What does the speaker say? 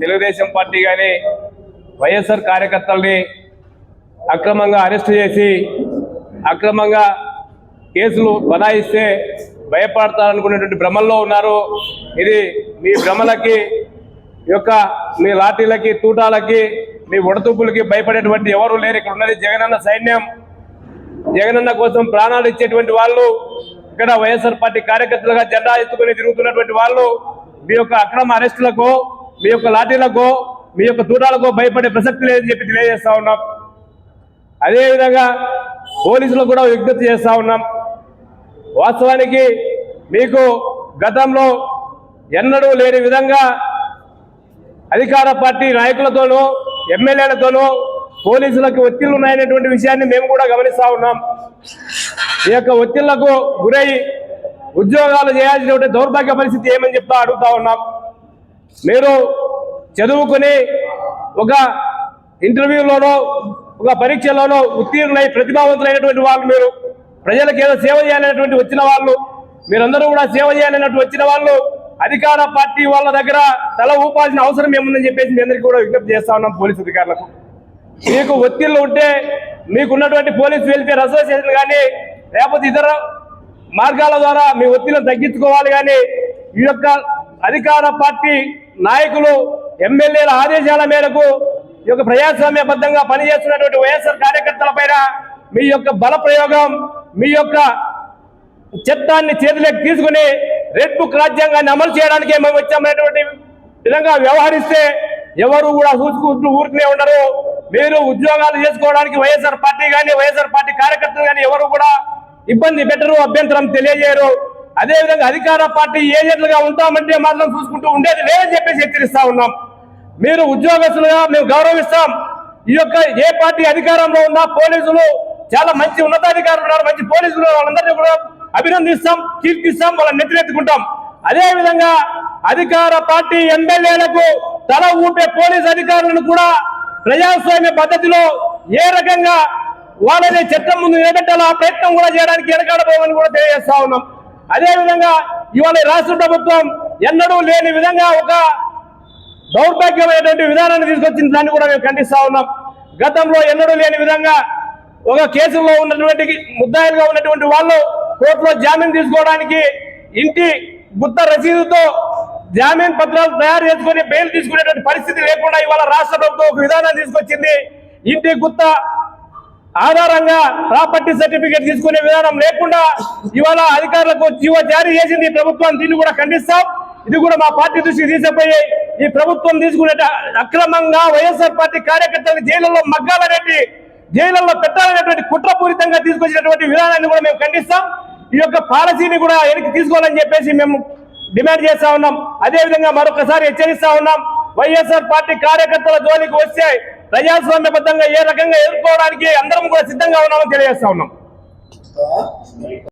Telugu Desam party కానీ వైఎస్ఆర్ కార్యకర్తల్ని అక్రమంగా అరెస్ట్ చేసి అక్రమంగా కేసులు బనాయిస్తే భయపడతారనుకునేటువంటి భ్రమల్లో ఉన్నారు. ఇది మీ భ్రమలకి యొక్క మీ లాఠీలకి తూటాలకి మీ ఉడతూపులకి భయపడేటువంటి ఎవరు లేరు. ఇక్కడ ఉన్నది జగనన్న సైన్యం. జగనన్న కోసం ప్రాణాలు ఇచ్చేటువంటి వాళ్ళు ఇక్కడ వైఎస్ఆర్ పార్టీ కార్యకర్తలుగా జెండా ఎత్తుకుని తిరుగుతున్నటువంటి వాళ్ళు మీ యొక్క అక్రమ అరెస్టులకు మీ యొక్క లాఠీలకు మీ యొక్క తూటాలకు భయపడే ప్రసక్తి లేదని చెప్పి తెలియజేస్తా ఉన్నాం. అదేవిధంగా పోలీసులకు కూడా విజ్ఞప్తి చేస్తా ఉన్నాం. వాస్తవానికి మీకు గతంలో ఎన్నడూ లేని విధంగా అధికార పార్టీ నాయకులతోనూ ఎమ్మెల్యేలతోనూ పోలీసులకు ఒత్తిళ్ళు ఉన్నాయనేటువంటి విషయాన్ని మేము కూడా గమనిస్తూ ఉన్నాం. ఈ యొక్క ఒత్తిళ్ళకు గురై ఉద్యోగాలు చేయాల్సినటువంటి దౌర్భాగ్య పరిస్థితి ఏమని చెప్తా అడుగుతా ఉన్నాం. మీరు చదువుకుని ఒక ఇంటర్వ్యూలోనో ఒక పరీక్షలోనో ఉత్తీర్ణులై ప్రతిభావంతులైనటువంటి వాళ్ళు మీరు ప్రజలకు ఏదో సేవ చేయాలనేటువంటి వచ్చిన వాళ్ళు మీరందరూ కూడా సేవ చేయాలన్నట్టు వచ్చిన వాళ్ళు అధికార పార్టీ వాళ్ళ దగ్గర తల ఊపాల్సిన అవసరం ఏముందని చెప్పేసి మీ అందరికీ కూడా విజ్ఞప్తి చేస్తా ఉన్నాం పోలీసు అధికారులకు. మీకు ఒత్తిళ్ళు ఉంటే మీకున్నటువంటి పోలీస్ వెల్ఫేర్ అసోసియేషన్ కానీ లేకపోతే ఇతర మార్గాల ద్వారా మీ ఒత్తిడిని తగ్గించుకోవాలి కానీ ఈ యొక్క అధికార పార్టీ నాయకులు ఎమ్మెల్యేల ఆదేశాల మేరకు ఈ యొక్క ప్రజాస్వామ్యబద్ధంగా పనిచేస్తున్నటువంటి వైఎస్ఆర్ కార్యకర్తల పైన మీ యొక్క బల ప్రయోగం మీ యొక్క చట్టాన్ని చేతిలోకి తీసుకుని రెడ్ బుక్ రాజ్యాంగాన్ని అమలు చేయడానికి మేము వచ్చామనేటువంటి విధంగా వ్యవహరిస్తే ఎవరు కూడా చూసుకుంటూ ఊరికనే ఉండరు. మీరు ఉద్యోగాలు చేసుకోవడానికి వైఎస్ఆర్ పార్టీ కానీ వైఎస్ఆర్ పార్టీ కార్యకర్తలు కానీ ఎవరు కూడా ఇబ్బంది పెట్టరు అభ్యంతరం తెలియజేయరు. అదేవిధంగా అధికార పార్టీ ఏజెంట్లుగా ఉంటామంటే మాత్రం చూసుకుంటూ ఉండేది లేదని చెప్పేసి హెచ్చరిస్తా ఉన్నాం. మీరు ఉద్యోగస్తులుగా మేము గౌరవిస్తాం. ఈ యొక్క ఏ పార్టీ అధికారంలో ఉన్నా పోలీసులు చాలా మంచి ఉన్నతాధికారులు ఉన్నారు. మంచి పోలీసులు వాళ్ళందరినీ కూడా అభినందిస్తాం కీర్తిస్తాం వాళ్ళని నెత్తినెత్తుకుంటాం. అదే విధంగా అధికార పార్టీ ఎమ్మెల్యేలకు తల ఊపే పోలీస్ అధికారులను కూడా ప్రజాస్వామ్య పద్ధతిలో ఏ రకంగా వాళ్ళని చట్టం ముందు నిలబెట్టాలో ఆ ప్రయత్నం కూడా చేయడానికి వెనకాడబోమని కూడా తెలియజేస్తా ఉన్నాం. అదే విధంగా ఇవాళ రాష్ట్ర ప్రభుత్వం ఎన్నడూ లేని విధంగా ఒక దౌర్భాగ్యమైనటువంటి విధానాన్ని తీసుకొచ్చిన దాన్ని కూడా మేము ఖండిస్తా ఉన్నాం. గతంలో ఎన్నడూ లేని విధంగా ఒక కేసులో ఉన్నటువంటి ముద్దాయిలుగా ఉన్నటువంటి వాళ్ళు కోర్టులో జామీన్ తీసుకోవడానికి ఇంటి గుత్త రసీదుతో జామీన్ పత్రాలు తయారు చేసుకుని బెయిల్ తీసుకునేటువంటి పరిస్థితి లేకుండా ఇవాళ రాష్ట్ర ప్రభుత్వం ఒక విధానాన్ని తీసుకొచ్చింది. ఇంటి గుత్త ఆధారంగా ప్రాపర్టీ సర్టిఫికేట్ తీసుకునే విధానం లేకుండా ఇవాళ అధికారులకు జీవో జారీ చేసింది ఈ ప్రభుత్వం. దీన్ని కూడా ఖండిస్తాం. ఇది కూడా మా పార్టీ దృష్టికి తీసుకుపోయి ఈ ప్రభుత్వం తీసుకునే అక్రమంగా వైఎస్ఆర్ పార్టీ కార్యకర్తలు జైలులో మగ్గాలనేటి జైళ్ళలో పెట్టాలనేటువంటి కుట్రపూరితంగా తీసుకొచ్చినటువంటి విధానాన్ని కూడా మేము ఖండిస్తాం. ఈ యొక్క పాలసీని కూడా వెనక్కి తీసుకోవాలని చెప్పేసి మేము డిమాండ్ చేస్తా ఉన్నాం. అదేవిధంగా మరొకసారి హెచ్చరిస్తా ఉన్నాం. వైఎస్ఆర్ పార్టీ కార్యకర్తల జోలికి వస్తే ప్రజాస్వామ్యబద్ధంగా ఏ రకంగా ఎదుర్కోవడానికి అందరం కూడా సిద్ధంగా ఉన్నామని తెలియజేస్తా ఉన్నాం.